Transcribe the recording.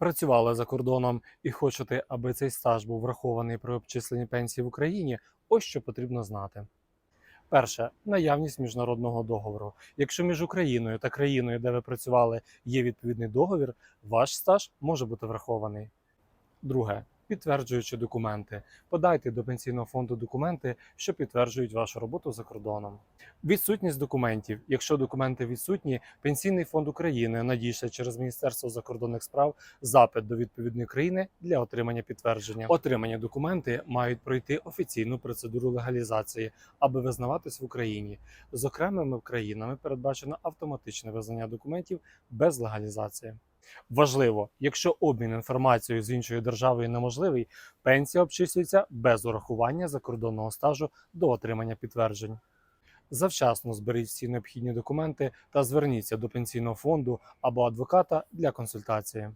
Працювали за кордоном і хочете, аби цей стаж був врахований при обчисленні пенсії в Україні, ось що потрібно знати. Перше наявність міжнародного договору. Якщо між Україною та країною, де ви працювали, є відповідний договір, ваш стаж може бути врахований. Друге підтверджуючі документи. Подайте до пенсійного фонду документи, що підтверджують вашу роботу за кордоном. Відсутність документів. Якщо документи відсутні, Пенсійний фонд України надійше через Міністерство закордонних справ запит до відповідної країни для отримання підтвердження. Отримані документи мають пройти офіційну процедуру легалізації, аби визнаватись в Україні. З окремими країнами передбачено автоматичне визнання документів без легалізації. Важливо, якщо обмін інформацією з іншою державою неможливий, пенсія обчислюється без урахування закордонного стажу до отримання підтверджень. Завчасно зберіть всі необхідні документи та зверніться до пенсійного фонду або адвоката для консультації.